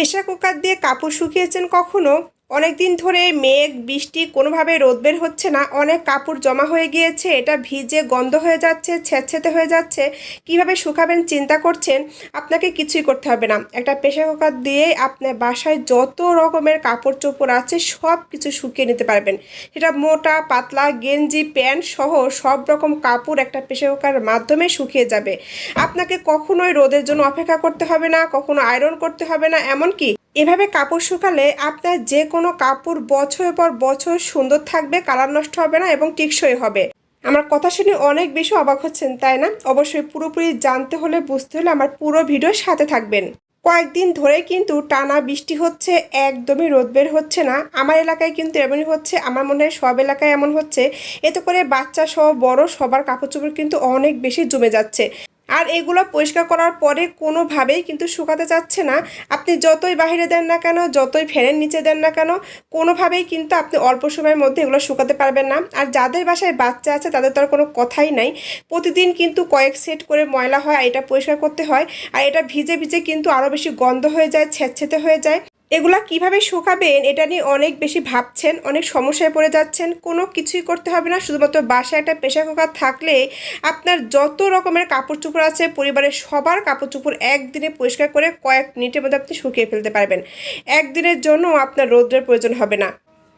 Pressure cooker দিয়ে কাপড় শুকিয়েছেন কখনো? অনেক দিন ধরে মেঘ, বৃষ্টি কোনোভাবে রোদ বের হচ্ছে না। অনেক কাপড় জমা হয়ে গিয়েছে, এটা ভিজে গন্ধ হয়ে যাচ্ছে ছেঁচছেতে হয়ে যাচ্ছে। কীভাবে শুকাবেন চিন্তা করছেন? আপনাকে কিছুই করতে হবে না। একটা প্রেশার কুকার দিয়ে আপনার বাসায় যত রকমের কাপড় চোপড় আছে, সব কিছু শুকিয়ে নিতে পারবেন। সেটা মোটা, পাতলা, গেঞ্জি, প্যান্ট সহ সব রকম কাপড় একটা প্রেশার কুকারের মাধ্যমে শুকিয়ে যাবে। আপনাকে কখনোই রোদের জন্য অপেক্ষা করতে হবে না, কখনো আয়রন করতে হবে না, এমনকি এভাবে কাপড় শুকালে আপনার যে কোনো কাপড় বছরের পর বছর সুন্দর থাকবে, কালার নষ্ট হবে না এবং টিকসই হবে। আমার কথা শুনে অনেক বেশি অবাক হচ্ছেন, তাই না? অবশ্যই পুরোপুরি জানতে হলে, বুঝতে হলে আমার পুরো ভিডিওর সাথে থাকবেন। কয়েকদিন ধরে কিন্তু টানা বৃষ্টি হচ্ছে, একদমই রোদ বের হচ্ছে না। আমার এলাকায় কিন্তু এমনই হচ্ছে, আমার মনে হয় সব এলাকায় এমন হচ্ছে। এতে করে বাচ্চা সহ বড় সবার কাপড় চোপড় কিন্তু অনেক বেশি জমে যাচ্ছে। আর এগুলো পরিষ্কার করার পরে কোনোভাবেই কিন্তু শুকাতে চাচ্ছে না। আপনি যতই বাইরে দেন না কেন, যতই ফ্যানের নিচে দেন না কেন, কোনোভাবেই কিন্তু আপনি অল্প সময়ের মধ্যে এগুলো শুকাতে পারবেন না। আর যাদের বাসায় বাচ্চা আছে তাদের তো আর কোনো কথাই নাই। প্রতিদিন কিন্তু কয়েক সেট করে ময়লা হয়, আর এটা পরিষ্কার করতে হয়। আর এটা ভিজে ভিজে কিন্তু আরও বেশি গন্ধ হয়ে যায় ছেঁচছেতে হয়ে যায়। এগুলা কীভাবে শুকাবেন, এটা নিয়ে অনেক বেশি ভাবছেন, অনেক সমস্যায় পড়ে যাচ্ছেন, কোনো কিছুই করতে হবে না, শুধুমাত্র বাসায় একটা প্রেশার কুকার থাকলে আপনার যত রকমের কাপড় চোপড় আছে, পরিবারের সবার কাপড় চোপড় একদিনে পরিষ্কার করে কয়েক মিনিটের মধ্যে আপনি শুকিয়ে ফেলতে পারবেন। একদিনের জন্য আপনার রোদ্রের প্রয়োজন হবে না।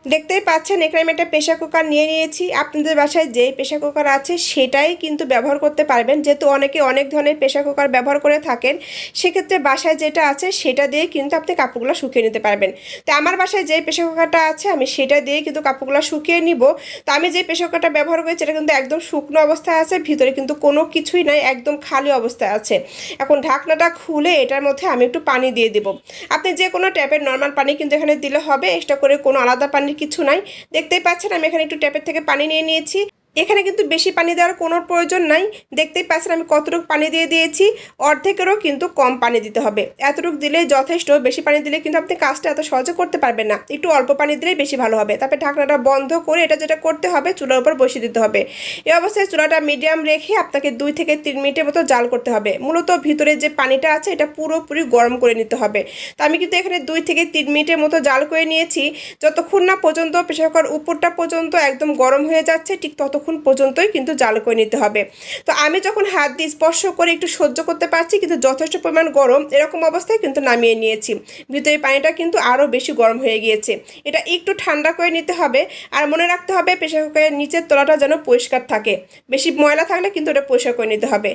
দেখতেই পাচ্ছেন, এখানে আমি একটা প্রেশার কুকার নিয়ে নিয়েছি। আপনাদের বাসায় যে প্রেশার কুকার আছে সেটাই কিন্তু ব্যবহার করতে পারবেন। যেহেতু অনেকে অনেক ধরনের প্রেশার কুকার ব্যবহার করে থাকেন, সেক্ষেত্রে বাসায় যেটা আছে সেটা দিয়ে কিন্তু আপনি কাপড়গুলো শুকিয়ে নিতে পারবেন। তো আমার বাসায় যে প্রেশার কুকারটা আছে, আমি সেটা দিয়ে কিন্তু কাপড়গুলো শুকিয়ে নিব। তো আমি যে প্রেশার কুকারটা ব্যবহার করেছি, এটা কিন্তু একদম শুকনো অবস্থায় আছে, ভিতরে কিন্তু কোনো কিছুই নাই, একদম খালি অবস্থায় আছে। এখন ঢাকনাটা খুলে এটার মধ্যে আমি একটু পানি দিয়ে দেব। আপনি যে কোনো ট্যাপের নর্মাল পানি কিন্তু এখানে দিলে হবে এক্সট্রা করে কোনো আলাদা পানির কিছু নাই। দেখতেই পাচ্ছেন আমি এখানে একটু ট্যাপের থেকে পানি নিয়ে নিয়েছি। এখানে কিন্তু বেশি পানি দেওয়ার কোনো প্রয়োজন নাই। দেখতেই পাচ্ছেন আমি কতটুকু পানি দিয়ে দিয়েছি। অর্ধেকেরও কিন্তু কম পানি দিতে হবে। এতটুকু দিলে যথেষ্ট, বেশি পানি দিলে কিন্তু আপনি কাজটা এত সহজে করতে পারবেন না। একটু অল্প পানি দিলেই বেশি ভালো হবে। তারপরে ঢাকনাটা বন্ধ করে এটা যেটা করতে হবে, চুলার উপর বসিয়ে দিতে হবে। এই অবস্থায় চুলাটা মিডিয়াম রেখে আপনাকে দুই থেকে তিন মিনিটের মতো জাল করতে হবে। মূলত ভিতরে যে পানিটা আছে, এটা পুরোপুরি গরম করে নিতে হবে। তো আমি কিন্তু এখানে দুই থেকে তিন মিনিটের মতো জাল করে নিয়েছি। যতক্ষণ না পর্যন্ত, প্রেশার কুকার উপরটা পর্যন্ত একদম গরম হয়ে যাচ্ছে, ঠিক ততক্ষণ পর্যন্তই কিন্তু জাল করে নিতে হবে। তো আমি যখন হাত দিয়ে স্পর্শ করে একটু সহ্য করতে পারছি, কিন্তু যথেষ্ট পরিমাণ গরম এরকম অবস্থায় কিন্তু নামিয়ে নিয়েছি। ভিতরে পানিটা কিন্তু আরও বেশি গরম হয়ে গিয়েছে। এটা একটু ঠান্ডা করে নিতে হবে আর মনে রাখতে হবে, প্রেশার কুকারের নিচের তলাটা যেন পরিষ্কার থাকে। বেশি ময়লা থাকলে কিন্তু ওটা পরিষ্কার করে নিতে হবে।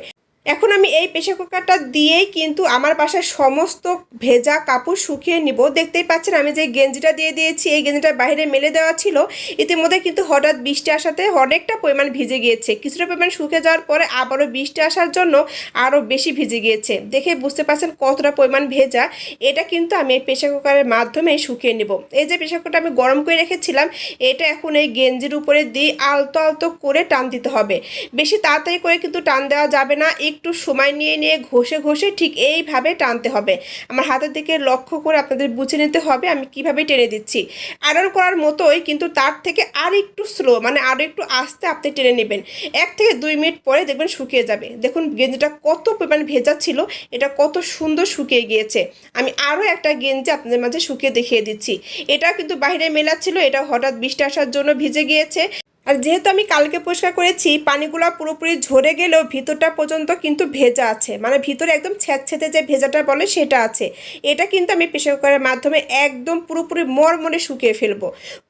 এখন আমি এই প্রেশার কুকারটা দিয়েই কিন্তু আমার বাসায় সমস্ত ভেজা কাপড় শুকিয়ে নিব। দেখতেই পাচ্ছেন আমি যে গেঞ্জিটা দিয়ে দিয়েছি, এই গেঞ্জিটা বাইরে মেলে দেওয়া ছিল। ইতিমধ্যে কিন্তু হঠাৎ বৃষ্টি আসাতে অনেকটা পরিমাণ ভিজে গিয়েছে। কিছুটা পরিমাণ শুকিয়ে যাওয়ার পরে আবারও বৃষ্টি আসার জন্য আরও বেশি ভিজে গিয়েছে। দেখে বুঝতে পারছেন কতটা পরিমাণ ভেজা। এটা কিন্তু আমি এই প্রেশার কুকারের মাধ্যমে শুকিয়ে নেব। এই যে প্রেশার কুকারটা আমি গরম করে রেখেছিলাম, এটা এখন এই গেঞ্জির উপরে দিয়ে আলতো আলতো করে টান দিতে হবে। বেশি তাড়াতাড়ি করে কিন্তু টান দেওয়া যাবে না। একটু সময় নিয়ে নিয়ে ঘষে ঘষে ঠিক এইভাবে টানতে হবে। আমার হাতের দিকে লক্ষ্য করে আপনাদের বুঝে নিতে হবে আমি কীভাবে টেনে দিচ্ছি। আয়রন করার মতোই কিন্তু তার থেকে আর একটু স্লো মানে আরও একটু আস্তে আপনি টেনে নেবেন। এক থেকে দুই মিনিট পরে দেখবেন শুকিয়ে যাবে। দেখুন গেঞ্জিটা কত পরিমাণ ভেজা ছিল, এটা কত সুন্দর শুকিয়ে গিয়েছে। আমি আরও একটা গেঞ্জি আপনাদের মাঝে শুকিয়ে দেখিয়ে দিচ্ছি। এটা কিন্তু বাইরে মেলা ছিল এটা হঠাৎ বৃষ্টি আসার জন্য ভিজে গিয়েছে। আর যেহেতু আমি কালকে পরিষ্কার করেছি, পানিগুলো পুরোপুরি ঝরে গেলেও ভিতরটা পর্যন্ত কিন্তু ভেজা আছে। মানে ভিতরে একদম ছ্যাঁতছেতে যে ভেজাটা বলে সেটা আছে। এটা কিন্তু আমি প্রেশার কুকারের মাধ্যমে একদম পুরোপুরি মরমরে শুকিয়ে ফেলব।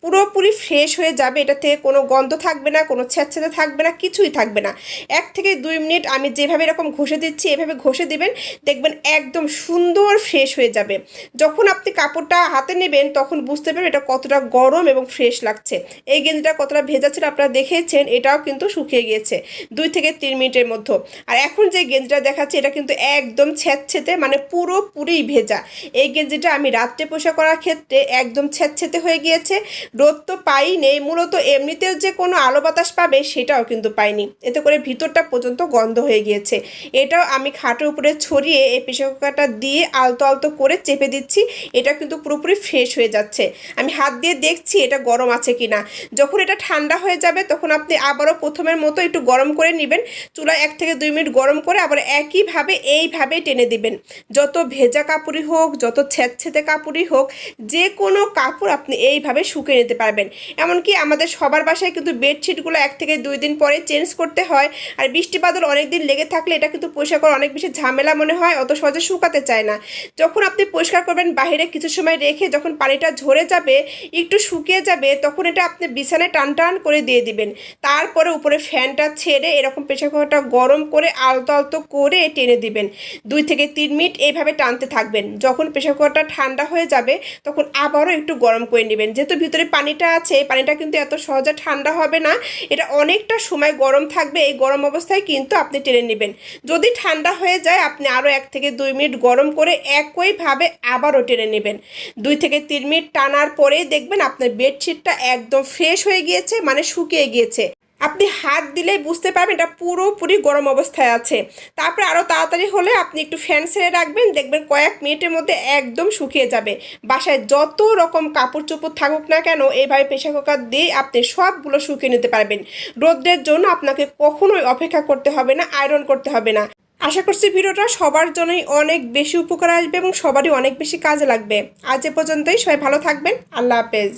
পুরোপুরি ফ্রেশ হয়ে যাবে, এটা থেকে কোনো গন্ধ থাকবে না, কোনো ছ্যাঁতছেতে থাকবে না, কিছুই থাকবে না। এক থেকে দুই মিনিট আমি যেভাবে এরকম ঘষে দিচ্ছি, এভাবে ঘষে দিবেন, দেখবেন একদম সুন্দর ফ্রেশ হয়ে যাবে। যখন আপনি কাপড়টা হাতে নেবেন, তখন বুঝতে পারবেন এটা কতটা গরম এবং ফ্রেশ লাগছে। এই গেঞ্জিটা কতটা ভেজা ছিল আপনারা দেখেছেন, এটাও কিন্তু শুকিয়ে গিয়েছে দুই থেকে তিন মিনিটের মধ্যে। আর এখন যে গেঞ্জিটা দেখাচ্ছে, এটা কিন্তু একদম ছ্যাঁতছেতে মানে পুরোপুরি ভেজা। এই গেঞ্জিটা আমি রাত্রে পোষা করার ক্ষেত্রে একদম ছ্যাঁতছেতে হয়ে গিয়েছে। রোদ তো পাই নেই, মূলত এমনিতেও যে কোনো আলো বাতাস পাবে, সেটাও কিন্তু পাইনি। এতে করে ভিতরটা পর্যন্ত গন্ধ হয়ে গিয়েছে। এটাও আমি খাটের উপরে ছড়িয়ে এই প্রেশার কুকারটা দিয়ে আলতো আলতো করে চেপে দিচ্ছি। এটা কিন্তু পুরোপুরি ফ্রেশ হয়ে যাচ্ছে। আমি হাত দিয়ে দেখছি এটা গরম আছে কিনা। যখন এটা ঠান্ডা হয়ে হয়ে যাবে, তখন আপনি আবারও প্রথমের মতো একটু গরম করে নেবেন। চুলায় এক থেকে দুই মিনিট গরম করে আবার একইভাবে এইভাবে টেনে দিবেন। যত ভেজা কাপড়ই হোক, যত ছেদছেদে কাপড়ই হোক, যে কোনো কাপড় আপনি এইভাবে শুকিয়ে নিতে পারবেন। এমনকি আমাদের সবার বাসায় কিন্তু বেডশিটগুলো এক থেকে দুই দিন পরে চেঞ্জ করতে হয়। আর বৃষ্টি বাদল অনেক দিন লেগে থাকলে এটা কিন্তু পরিষ্কার করা অনেক বেশি ঝামেলা মনে হয়, অত সহজে শুকাতে চায় না। যখন আপনি পরিষ্কার করবেন, বাইরে কিছু সময় রেখে যখন পানিটা ঝরে যাবে, একটু শুকিয়ে যাবে, তখন এটা আপনি বিছানায় টান টান করে দিয়ে দিবেন। তারপরে উপরে ফ্যানটা ছেড়ে এরকম প্রেশার কুকারটা গরম করে আলতো আলতো করে টেনে দিবেন। দুই থেকে তিন মিনিট এইভাবে টানতে থাকবেন। যখন প্রেশার কুকারটা ঠান্ডা হয়ে যাবে, তখন আবারও একটু গরম করে নেবেন। যেহেতু ভিতরে পানিটা আছে, এই পানিটা কিন্তু এত সহজে ঠান্ডা হবে না। এটা অনেকটা সময় গরম থাকবে, এই গরম অবস্থায় কিন্তু আপনি টেনে নেবেন। যদি ঠান্ডা হয়ে যায়, আপনি আরও এক থেকে দুই মিনিট গরম করে একইভাবে আবারও টেনে নেবেন। দুই থেকে তিন মিনিট টানার পরেই দেখবেন আপনার বেডশিটটা একদম ফ্রেশ হয়ে গিয়েছে মানে শুকিয়ে গিয়েছে। আপনি হাত দিলেই বুঝতে পারবেন এটা পুরোপুরি গরম অবস্থায় আছে। তারপরে আরও তাড়াতাড়ি হলে আপনি একটু ফ্যান ছেড়ে রাখবেন, দেখবেন কয়েক মিনিটের মধ্যে একদম শুকিয়ে যাবে। বাসায় যত রকম কাপড় চোপড় থাকুক না কেন এইভাবে প্রেশার কুকার দিয়ে আপনি সবগুলো শুকিয়ে নিতে পারবেন। রোদ্রের জন্য আপনাকে কখনোই অপেক্ষা করতে হবে না, আয়রন করতে হবে না। আশা করছি ভিডিওটা সবার জন্যই অনেক বেশি উপকার আসবে এবং সবারই অনেক বেশি কাজে লাগবে। আজ এ পর্যন্তই, সবাই ভালো থাকবেন, আল্লাহ হাফেজ।